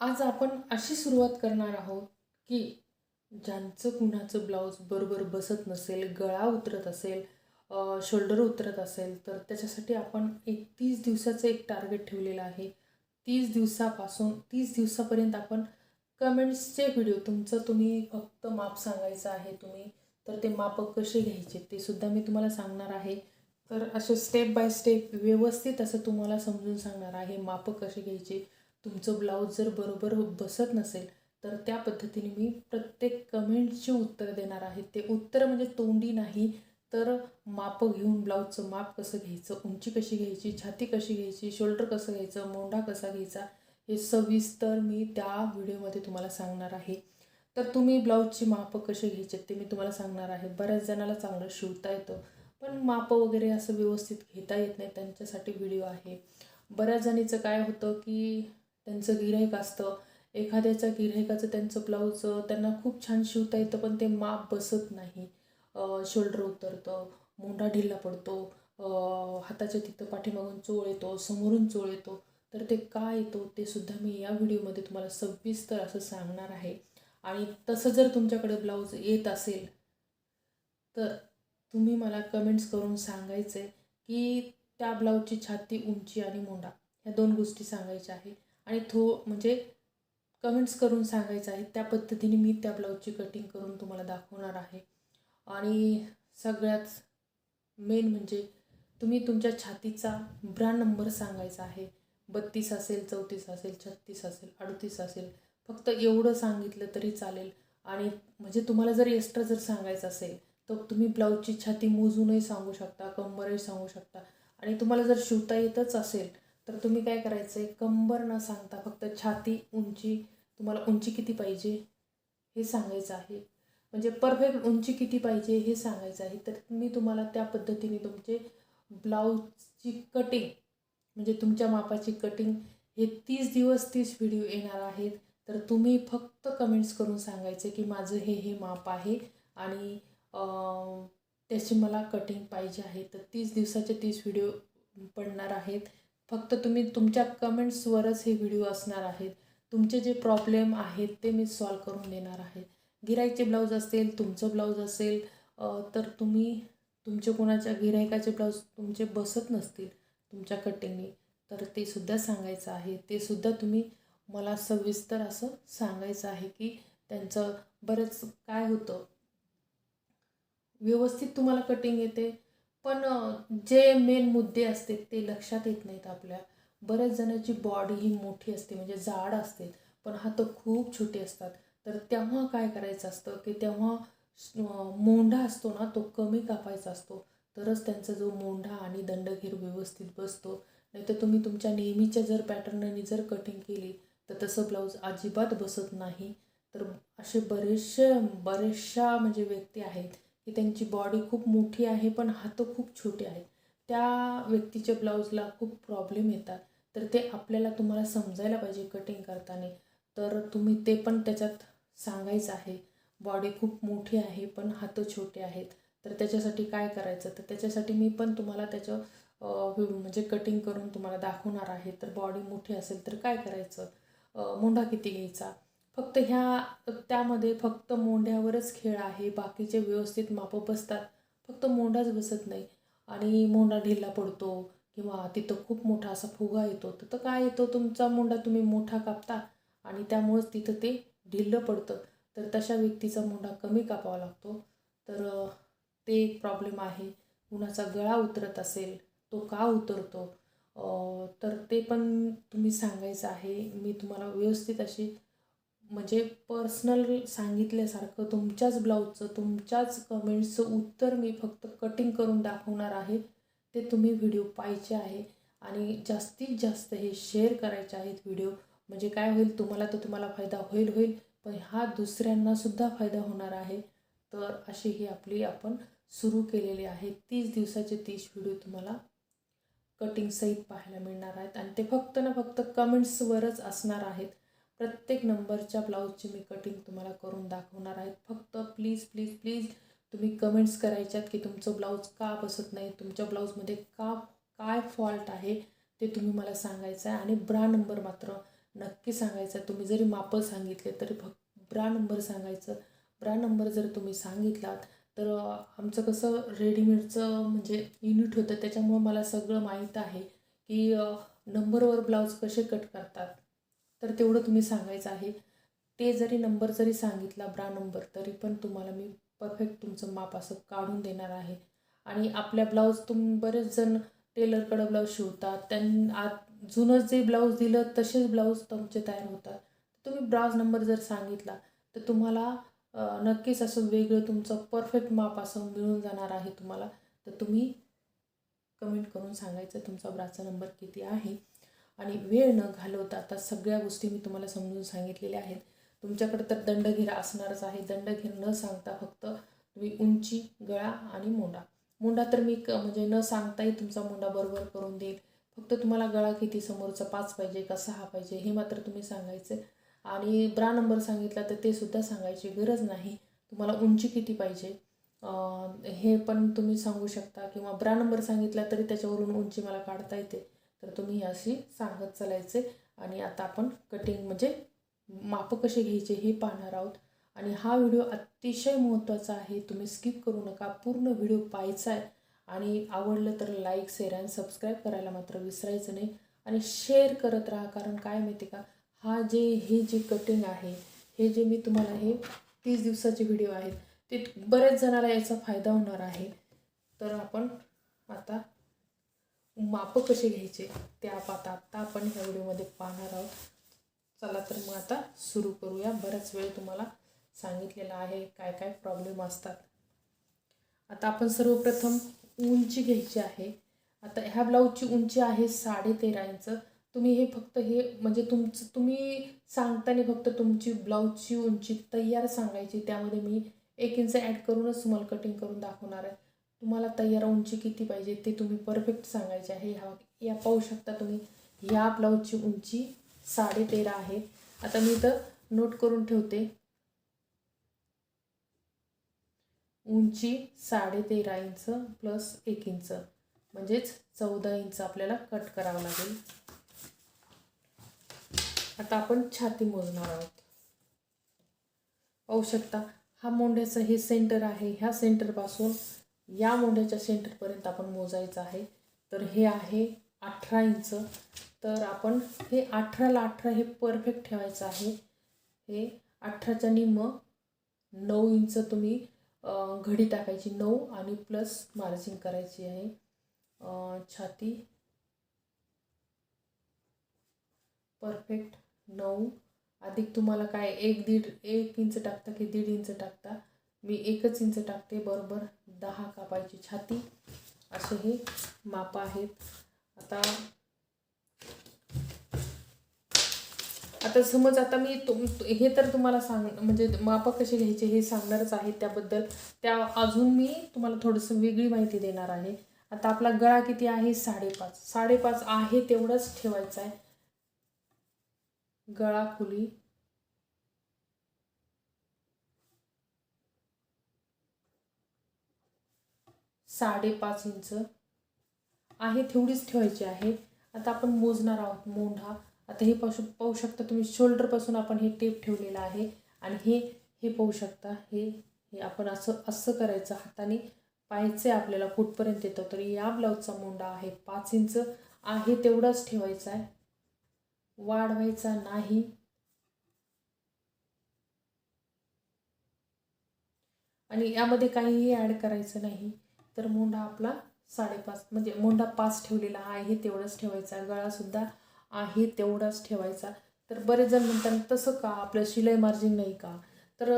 आज आपण अशी सुरुवात करणार आहोत की ज्यांचं कुणाचं ब्लाऊज बरोबर बसत नसेल गळा उतरत असेल शोल्डर उतरत असेल तर त्याच्यासाठी आपण एक तीस दिवसाचं एक टार्गेट ठेवलेलं आहे. तीस दिवसापासून तीस दिवसापर्यंत आपण कमेंट्सचे व्हिडिओ तुमचं तुम्ही फक्त माप सांगायचं आहे तुम्ही तर ते माप कसे घ्यायचे ते सुद्धा मी तुम्हाला सांगणार आहे. तर असे स्टेप बाय स्टेप व्यवस्थित असं तुम्हाला समजून सांगणार आहे माप कसे घ्यायचे तुमचं ब्लाऊज जर बरोबर बसत नसेल तर त्या पद्धतीने मी प्रत्येक कमेंटचे उत्तर देणार आहे. ते उत्तर म्हणजे तोंडी नाही तर मापं घेऊन ब्लाऊजचं माप कसं घ्यायचं उंची कशी घ्यायची छाती कशी घ्यायची शोल्डर कसं घ्यायचं मोंढा कसा घ्यायचा हे सविस्तर मी त्या व्हिडिओमध्ये तुम्हाला सांगणार आहे. तर तुम्ही ब्लाऊजची मापं कसे घ्यायचे ते मी तुम्हाला सांगणार आहे. बऱ्याच जणाला चांगलं शिवता येतं पण मापं वगैरे असं व्यवस्थित घेता येत नाही त्यांच्यासाठी व्हिडिओ आहे. बऱ्याच जणीचं काय होतं की त्यांचं गिऱ्हाईक असतं. एखाद्याच्या गिऱ्हाईकाचं त्यांचं ब्लाऊज त्यांना खूप छान शिवता येतं पण ते माप बसत नाही. शोल्डर उतरतं मोंढा ढिल्ला पडतो हाताच्या तिथं पाठीमागून चोळ येतो समोरून चोळ येतो. तर ते का येतो ते सुद्धा मी या व्हिडिओमध्ये तुम्हाला सविस्तर असं सांगणार आहे. आणि तसं जर तुमच्याकडे ब्लाऊज येत असेल तर तुम्ही मला कमेंट्स करून सांगायचं आहे की त्या ब्लाऊजची छाती उंची आणि मोंडा ह्या दोन गोष्टी सांगायच्या आहे आणि थो म्हणजे कमेंट्स करून सांगायचं आहे त्या पद्धतीने मी त्या ब्लाऊजची कटिंग करून तुम्हाला दाखवणार आहे. आणि सगळ्यात मेन म्हणजे तुम्ही तुमच्या छातीचा ब्रँड नंबर सांगायचा आहे. बत्तीस असेल चौतीस असेल छत्तीस असेल अडतीस असेल फक्त एवढं सांगितलं तरी चालेल. आणि म्हणजे तुम्हाला जर एक्स्ट्रा जर सांगायचं असेल तर तुम्ही ब्लाऊजची छाती मोजूनही सांगू शकता कंबरही सांगू शकता. आणि तुम्हाला जर शिवता येतच असेल तर तुम्ही काय करायचं आहे कंबर न सांगता फक्त छाती उंची तुम्हाला उंची किती पाहिजे हे सांगायचं आहे. म्हणजे परफेक्ट उंची किती पाहिजे हे सांगायचं आहे. तर मी तुम्हाला त्या पद्धतीने तुमचे ब्लाऊजची कटिंग म्हणजे तुमच्या मापाची कटिंग हे तीस दिवस तीस व्हिडिओ येणार आहेत. तर तुम्ही फक्त कमेंट्स करून सांगायचे की माझं हे हे माप आहे आणि त्याची मला कटिंग पाहिजे आहे. तर तीस दिवसाचे तीस व्हिडिओ पडणार आहेत. फक्त तुम्ही तुमच्या कमेंट्सवरच हे व्हिडिओ असणार आहेत. तुमचे जे प्रॉब्लेम आहेत ते मी सॉल्व करून देणार आहे. गिरायकचे ब्लाऊज असेल तुमचं ब्लाऊज असेल तर तुम्ही तुमचे कोणाच्या गिरायकाचे ब्लाऊज तुमचे बसत नसतील तुमच्या कटिंगने तर ते सुद्धा सांगायचं आहे. ते सुद्धा तुम्ही मला सविस्तर असं सांगायचं आहे की त्यांचं बरंच काय होतं? व्यवस्थित तुम्हाला कटिंग येते. पण जे मेन मुद्दे असते ते लक्षात येत नाहीत आपल्या. बऱ्याच जणांची बॉडी ही मोठी असते म्हणजे जाड असते पण हात खूप छोटे असतात. तर तेव्हा काय करायचं असतं की तेव्हा मोंढा असतो ना तो कमी कापायचा असतो. तरच त्यांचा जो मोंढा आणि दंडघेर व्यवस्थित बसतो. नाहीतर तुम्ही तुमच्या नेहमीच्या जर पॅटर्ननी जर कटिंग केली तर तसं ब्लाऊज अजिबात बसत नाही. तर असे बरेचसे बरेचशा म्हणजे व्यक्ती आहेत की त्यांची बॉडी खूप मोठी आहे पण हात खूप छोटे आहेत. त्या व्यक्तीच्या ब्लाऊजला खूप प्रॉब्लेम येतात. तर ते आपल्याला तुम्हाला समजायला पाहिजे कटिंग करताना. तर तुम्ही ते पण त्याच्यात सांगायचं आहे. बॉडी खूप मोठी आहे पण हात छोटे आहेत. तर त्याच्यासाठी काय करायचं? तर त्याच्यासाठी मी पण तुम्हाला त्याचं म्हणजे कटिंग करून तुम्हाला दाखवणार आहे. तर बॉडी मोठी असेल तर काय करायचं? मुंडा किती घ्यायचा? फक्त ह्या त्यामध्ये फक्त मोंढ्यावरच खेळ आहे बाकीचे व्यवस्थित मापं बसतात फक्त मोंढाच बसत नाही. आणि मोंढा ढिल्ला पडतो किंवा तिथं खूप मोठा असा फुगा येतो तर काय येतो तुमचा मोंढा तुम्ही मोठा कापता आणि त्यामुळंच तिथं ते ढिल्लं पडतं. तर तशा व्यक्तीचा मोंढा कमी कापावा लागतो. तर ते एक प्रॉब्लेम आहे. कुणाचा गळा उतरत असेल तो का उतरतो? तर ते पण तुम्ही सांगायचं आहे. मी तुम्हाला व्यवस्थित अशी म्हणजे पर्सनल सांगितल्यासारखं तुमच्याच ब्लाऊजचं तुमच्याच कमेंट्सचं उत्तर मी फक्त कटिंग करून दाखवणार आहे. ते तुम्ही व्हिडिओ पाहिजे आहे. आणि जास्तीत जास्त हे शेअर करायचे आहेत व्हिडिओ म्हणजे काय होईल तुम्हाला तर तुम्हाला फायदा होईल होईल पण हा दुसऱ्यांनासुद्धा फायदा होणार आहे. तर अशी ही आपली आपण सुरू केलेली आहे. तीस दिवसाचे तीस व्हिडिओ तुम्हाला कटिंगसहित पाहायला मिळणार आहेत. आणि ते फक्त ना फक्त कमेंट्सवरच असणार आहेत. प्रत्येक नंबरच्या ब्लाऊजची मी कटिंग तुम्हाला करून दाखवणार आहे. फक्त प्लीज प्लीज प्लीज तुम्ही कमेंट्स करायच्यात की तुमचं ब्लाऊज का बसत नाही तुमच्या ब्लाऊजमध्ये का काय फॉल्ट आहे ते तुम्ही मला सांगायचं आहे. आणि ब्रा नंबर मात्र नक्की सांगायचं आहे. तुम्ही जरी मापं सांगितले तरी फक्त ब्रा नंबर सांगायचं. ब्रा नंबर जर तुम्ही सांगितलात तर आमचं कसं रेडीमेडचं म्हणजे युनिट होतं. त्याच्यामुळं मला सगळं माहीत आहे की नंबरवर ब्लाऊज कसे कट करतात. तर तेवढं तुम्ही सांगायचं आहे. ते जरी नंबर जरी सांगितला ब्रा नंबर तरी पण तुम्हाला मी परफेक्ट तुमचं माप असं काढून देणार आहे. आणि आपल्या ब्लाऊज तुम बरेच जण टेलरकडं ब्लाऊज शिवतात. त्यां आत जुनं जे ब्लाऊज दिलं तसेच ब्लाऊज तुमचे तयार होतात. तुम्ही ब्लाऊज नंबर जर सांगितला तर तुम्हाला नक्कीच असं वेगळं तुमचं परफेक्ट माप असं मिळून जाणार आहे तुम्हाला. तर तुम्ही कमेंट करून सांगायचं तुमचा ब्राचा नंबर किती आहे. आणि वेळ न घालवता आता सगळ्या गोष्टी मी तुम्हाला समजून सांगितलेल्या आहेत. तुमच्याकडे तर दंडघेरा असणारच आहे. दंडघेर न सांगता फक्त तुम्ही उंची गळा आणि मोंडा मोंडा तर मी क म्हणजे न सांगताही तुमचा मोंडा बरोबर करून देईल फक्त तुम्हाला गळा किती समोरचा पाच पाहिजे का सहा पाहिजे हे मात्र तुम्ही सांगायचं. आणि ब्रा नंबर सांगितला तर ते सुद्धा सांगायची गरज नाही. तुम्हाला उंची किती पाहिजे? हे पण तुम्ही सांगू शकता. किंवा ब्रा नंबर सांगितला तरी त्याच्यावरून उंची मला काढता येते. तर तुम्ही अशी सांगत चालायचे आणि आता आपण कटिंग म्हणजे मापं कसे घ्यायचे हे पाहणार आहोत. आणि हा व्हिडिओ अतिशय महत्त्वाचा आहे. तुम्ही स्किप करू नका. पूर्ण व्हिडिओ पाहायचा आहे. आणि आवडलं तर लाईक शेअर आणि सबस्क्राईब करायला मात्र विसरायचं नाही. आणि शेअर करत राहा. कारण काय माहिती का? हा जे हे जे कटिंग आहे हे जे मी तुम्हाला हे तीस दिवसाचे व्हिडिओ आहेत ते बऱ्याच जणाला याचा फायदा होणार आहे. तर आपण आता मापं कसे घ्यायचे ते आप आता आत्ता आपण ह्या व्हिडिओमध्ये पाहणार आहोत. चला तर मग आता सुरू करूया. बराच वेळ तुम्हाला सांगितलेला आहे काय काय प्रॉब्लेम असतात. आता आपण सर्वप्रथम उंची घ्यायची आहे. आता ह्या ब्लाऊजची उंची आहे साडे तेरा इंच. तुम्ही हे फक्त हे म्हणजे तुमचं तुम्ही सांगताना फक्त तुमची ब्लाऊजची उंची तयार सांगायची. त्यामध्ये मी एक इंच ॲड करूनच तुम्हाला कटिंग करून दाखवणार आहे. तुम्हाला तयार उंची किती पाहिजे ते तुम्ही परफेक्ट सांगायचे आहे. ह्या या पाहू शकता तुम्ही ह्या ब्लाऊजची उंची साडे तेरा आहे. आता मी इथं नोट करून ठेवते. उंची साडे तेरा इंच प्लस एक इंच. म्हणजेच चौदा इंच आपल्याला कट करावं लागेल. आता आपण छाती मोजणार आहोत. पाहू शकता हा मोंढ्याचं हे सेंटर आहे. ह्या सेंटरपासून या मोंढ्याच्या सेंटरपर्यंत आपण मोजायचं आहे. तर हे आहे अठरा इंच. तर आपण हे अठराला अठरा हे परफेक्ट ठेवायचं आहे. हे अठराच्या निम्म नऊ इंच तुम्ही घडी टाकायची नऊ आणि प्लस मार्जिन करायची आहे. छाती. परफेक्ट नऊ. अधिक तुम्हाला काय एक दीड एक इंच टाकता की दीड इंच टाकता? मी एकच इंच टाकते बरोबर? दहा कापायची छाती. असे हे माप आहेत. आता आता समज आता मी तुम हे तर तुम्हाला सांग म्हणजे मापं कसे घ्यायचे हे सांगणारच आहे त्याबद्दल. त्या अजून मी तुम्हाला थोडंसं वेगळी माहिती देणार आहे. आता आपला गळा किती आहे? साडेपाच. साडेपाच आहे तेवढंच ठेवायचं आहे. गळा खुली. साडेपाच इंच आहे तेवढीच ठेवायची आहे. आता आपण मोजणार आहोत मोंढा. आता हे पाहू पाहू शकता तुम्ही शोल्डरपासून आपण हे टेप ठेवलेलं आहे आणि हे हे पाहू शकता. हे हे आपण असं असं करायचं. हाताने पाहायचं आहे आपल्याला कुठपर्यंत येतं. तर या ब्लाऊजचा मोंडा आहे पाच इंच आहे तेवढाच ठेवायचा आहे. वाढवायचा नाही. आणि यामध्ये काहीही ॲड करायचं नाही. तर मोंढा आपला साडेपाच म्हणजे मोंढा पाच ठेवलेला आहे तेवढंच ठेवायचा. गळासुद्धा आहे तेवढाच ठेवायचा. तर बरेच जण म्हणतात तसं का? आपलं शिलाई मार्जिन नाही का? तर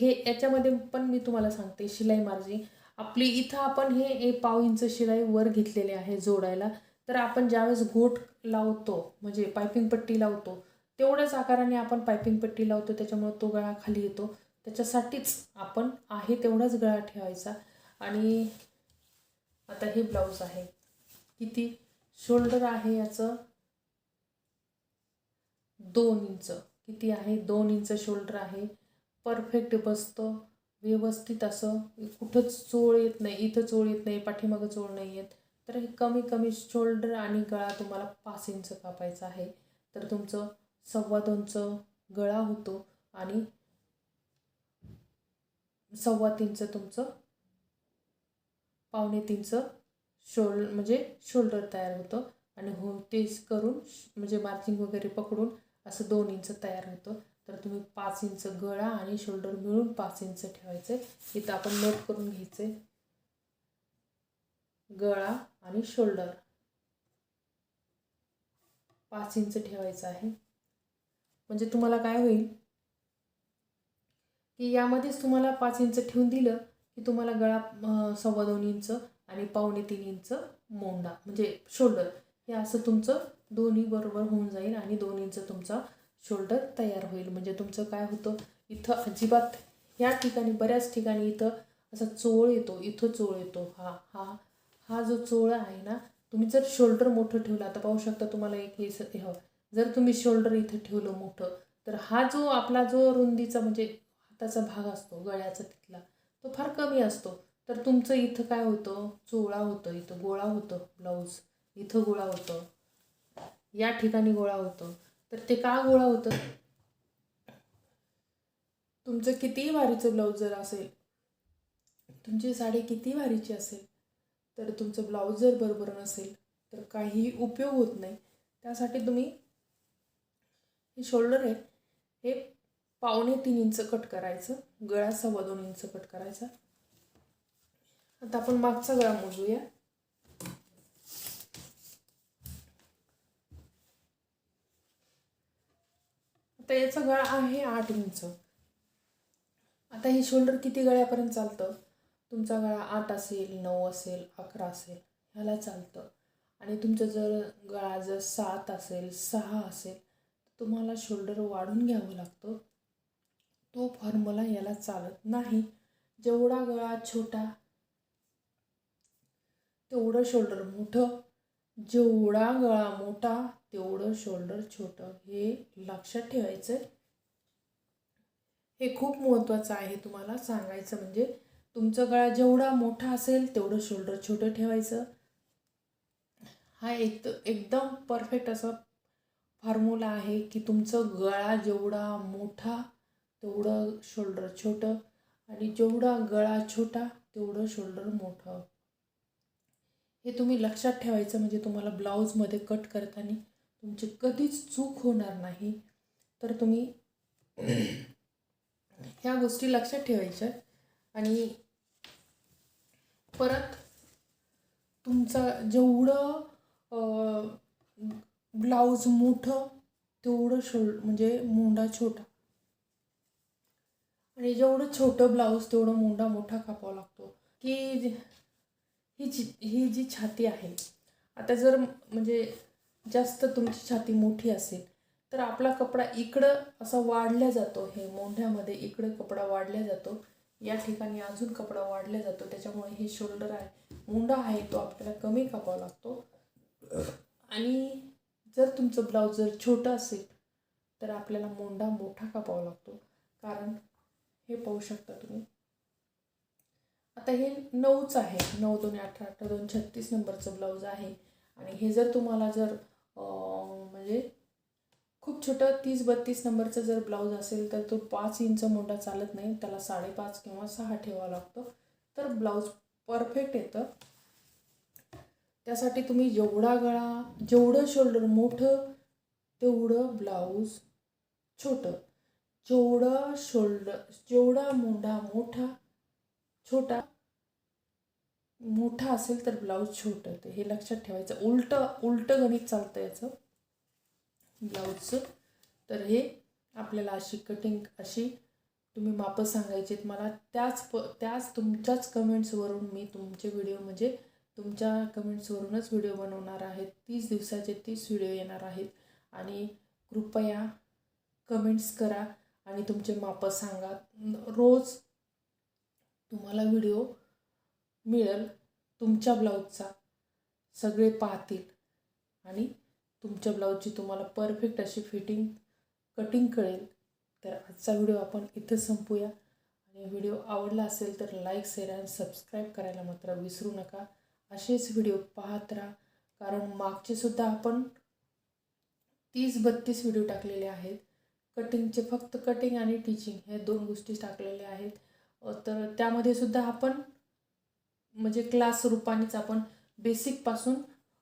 हे याच्यामध्ये पण मी तुम्हाला सांगते शिलाई मार्जिन आपली इथं आपण हे एक पाव इंच शिलाई वर घेतलेले आहे जोडायला. तर आपण ज्यावेळेस घोट लावतो म्हणजे पायपिंग पट्टी लावतो तेवढ्याच आकाराने आपण पायपिंग पट्टी लावतो. त्याच्यामुळे तो गळा खाली येतो. त्याच्यासाठीच आपण आहे तेवढाच गळा ठेवायचा. आणि आता हे ब्लाऊज आहे. किती शोल्डर आहे याचं? दोन इंच. किती आहे? दोन इंच शोल्डर आहे. परफेक्ट बसतं. व्यवस्थित असं. कुठंच चोळ येत नाही. इथं चोळ येत नाही. पाठीमागं चोळ नाही येत. तर हे कमी कमी शोल्डर आणि गळा तुम्हाला पाच इंच कापायचा आहे. तर तुमचं सव्वा दोनचं गळा होतो आणि सव्वा तीनचं तुमचं पावणे तीनचं शोल म्हणजे शोल्डर तयार होतं. आणि हो तेच करून म्हणजे मार्चिंग वगैरे पकडून असं दोन इंच तयार होतं. तर तुम्ही पाच इंच गळा आणि शोल्डर मिळून पाच इंच ठेवायचे. इथं आपण नोट करून घ्यायचे. गळा आणि शोल्डर. पाच इंच ठेवायचं आहे. म्हणजे तुम्हाला काय होईल? की यामध्येच तुम्हाला पाच इंच ठेवून दिलं की तुम्हाला गळा सव्वा दोन इंच आणि पावणे तीन इंच मोंडा म्हणजे शोल्डर हे असं तुमचं दोन्ही बरोबर होऊन जाईल आणि दोन इंच तुमचा शोल्डर तयार होईल. म्हणजे तुमचं काय होतं इथं अजिबात ह्या ठिकाणी बऱ्याच ठिकाणी इथं असा चोळ येतो इथं चोळ येतो. हा हा हा जो चोळ आहे ना तुम्ही जर शोल्डर मोठं ठेवलं आता पाहू शकता तुम्हाला एक हे स- हे जर तुम्ही शोल्डर इथं ठेवलं मोठं तर हा जो आपला जो रुंदीचा म्हणजे हाताचा भाग असतो गळ्याचा तिथला तो फार कमी असतो. तर तुमचं इथं काय होतं? चोळा होतं इथं गोळा होतं ब्लाऊज इथं गोळा होतं. या ठिकाणी गोळा होतं. तर ते का गोळा होतं? तुमचं कितीही वारीचं ब्लाऊज जर असेल तुमची साडी किती वारीची असेल तर तुमचं ब्लाऊज जर बरोबर नसेल तर काहीही उपयोग होत नाही. त्यासाठी तुम्ही हे शोल्डर आहे हे पावणे तीन इंच कट करायचं गळा सव्वा दोन इंच कट करायचा. आता आपण मागचा गळा मोजूया. आता याचा गळा आहे आठ इंच. आता हे शोल्डर किती गळ्यापर्यंत चालतं? तुमचा गळा आठ असेल नऊ असेल अकरा असेल ह्याला चालतं. आणि तुमचं जर गळा जर सात असेल सहा असेल तर तुम्हाला शोल्डर वाढून घ्यावं लागतं. तो फॉर्म्युला याला चालत नाही. जेवढा गळा छोटा तेवढं शोल्डर मोठं. जेवढा गळा मोठा तेवढं शोल्डर छोटं. हे लक्षात ठेवायचं आहे हे खूप महत्त्वाचं आहे तुम्हाला सांगायचं म्हणजे तुमचा गळा जेवढा मोठा असेल तेवढं शोल्डर छोटं ठेवायचं. हा एक एकदम परफेक्ट असा फॉर्म्युला आहे की तुमचं गळा जेवढा मोठा तेवढं शोल्डर छोटं आणि जेवढा गळा छोटा तेवढं शोल्डर मोठं. हे तुम्ही लक्षात ठेवायचं म्हणजे तुम्हाला ब्लाऊजमध्ये कट करताना तुमची कधीच चूक होणार नाही. तर तुम्ही ह्या गोष्टी लक्षात ठेवायच्या आणि परत तुमचा जेवढं ब्लाऊज मोठं तेवढं शोल्ड म्हणजे मुंडा छोटा. आणि जेवढं छोटं ब्लाऊज तेवढं मुंडा मोठा कापावा लागतो. की ही जी ही जी छाती आहे आता जर म्हणजे जास्त तुमची छाती मोठी असेल तर आपला कपडा इकडं असा वाढल्या जातो हे मोंढ्यामध्ये इकडं कपडा वाढल्या जातो. या ठिकाणी अजून कपडा वाढल्या जातो त्याच्यामुळे हे शोल्डर आहे मुंडा आहे तो आपल्याला कमी कापावा लागतो. आणि जर तुमचं ब्लाऊज जर छोटं असेल तर आपल्याला मोंडा मोठा कापावा लागतो. कारण हे पाहू शकता तुम्ही. आता हे नऊच आहे. नऊ दोन अठरा अठरा दोन छत्तीस नंबरचं ब्लाऊज आहे. आणि हे जर तुम्हाला जर म्हणजे खूप छोटं तीस बत्तीस नंबरचं जर ब्लाऊज असेल तर तो पाच इंच मोठा चालत नाही. त्याला साडेपाच किंवा सहा ठेवावा लागतो. तर ब्लाऊज परफेक्ट येतं. त्यासाठी तुम्ही जेवढा गळा जेवढं शोल्डर मोठं तेवढं ब्लाऊज छोटं. जेवढं शोल्डर जेवढा मोंढा मोठा छोटा मोठा असेल तर ब्लाऊज छोटं येतं हे लक्षात ठेवायचं. उलटं उलटं गणित चालतं याचं. ब्लाऊजचं. तर हे आपल्याला अशी कटिंग अशी तुम्ही मापं सांगायचे मला त्याच प त्याच तुमच्याच कमेंट्सवरून मी तुमचे व्हिडिओ म्हणजे तुमच्या कमेंट्सवरूनच व्हिडिओ बनवणार आहेत तीस दिवसाचे तीस व्हिडिओ येणार आहेत. आणि कृपया कमेंट्स करा. आणि तुमचे मापं सांगा. रोज तुम्हाला व्हिडिओ मिळेल तुमच्या ब्लाऊजचा सगळे पाहतील. आणि तुमच्या ब्लाऊजची तुम्हाला परफेक्ट अशी फिटिंग कटिंग कळेल. तर आजचा व्हिडिओ आपण इथं संपूया. आणि व्हिडिओ आवडला असेल तर लाईक शेअर आणि सबस्क्राईब करायला मात्र विसरू नका. असेच व्हिडिओ पाहत राहा. कारण मागचेसुद्धा आपण तीस बत्तीस व्हिडिओ टाकलेले आहेत. कटिंगचे फक्त कटिंग आणि टीचिंग ह्या दोन गोष्टी टाकलेल्या आहेत. तर त्यामध्ये सुद्धा आपण म्हणजे क्लास रूपानेच आपण बेसिकपासून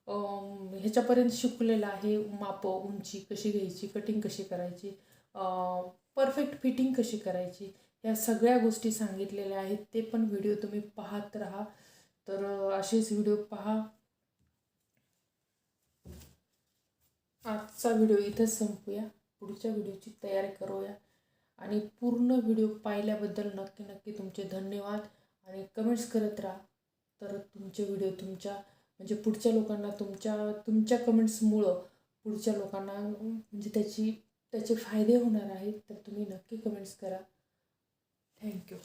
ह्याच्यापर्यंत शिकलेलं आहे. मापं उंची कशी घ्यायची कटिंग कशी करायची परफेक्ट फिटिंग कशी करायची या सगळ्या गोष्टी सांगितलेल्या आहेत. ते पण व्हिडिओ तुम्ही पाहत राहा. तर असेच व्हिडिओ पहा. आजचा व्हिडिओ इथंच संपूया. पुढच्या व्हिडिओची तयारी करूया. आणि पूर्ण व्हिडिओ पाहिल्याबद्दल नक्की नक्की तुमचे धन्यवाद. आणि कमेंट्स करत राहा. तर तुमचे व्हिडिओ तुमच्या म्हणजे पुढच्या लोकांना तुमच्या तुमच्या कमेंट्समुळं पुढच्या लोकांना म्हणजे त्याची त्याचे फायदे होणार आहेत तर तुम्ही नक्की कमेंट्स करा. थँक्यू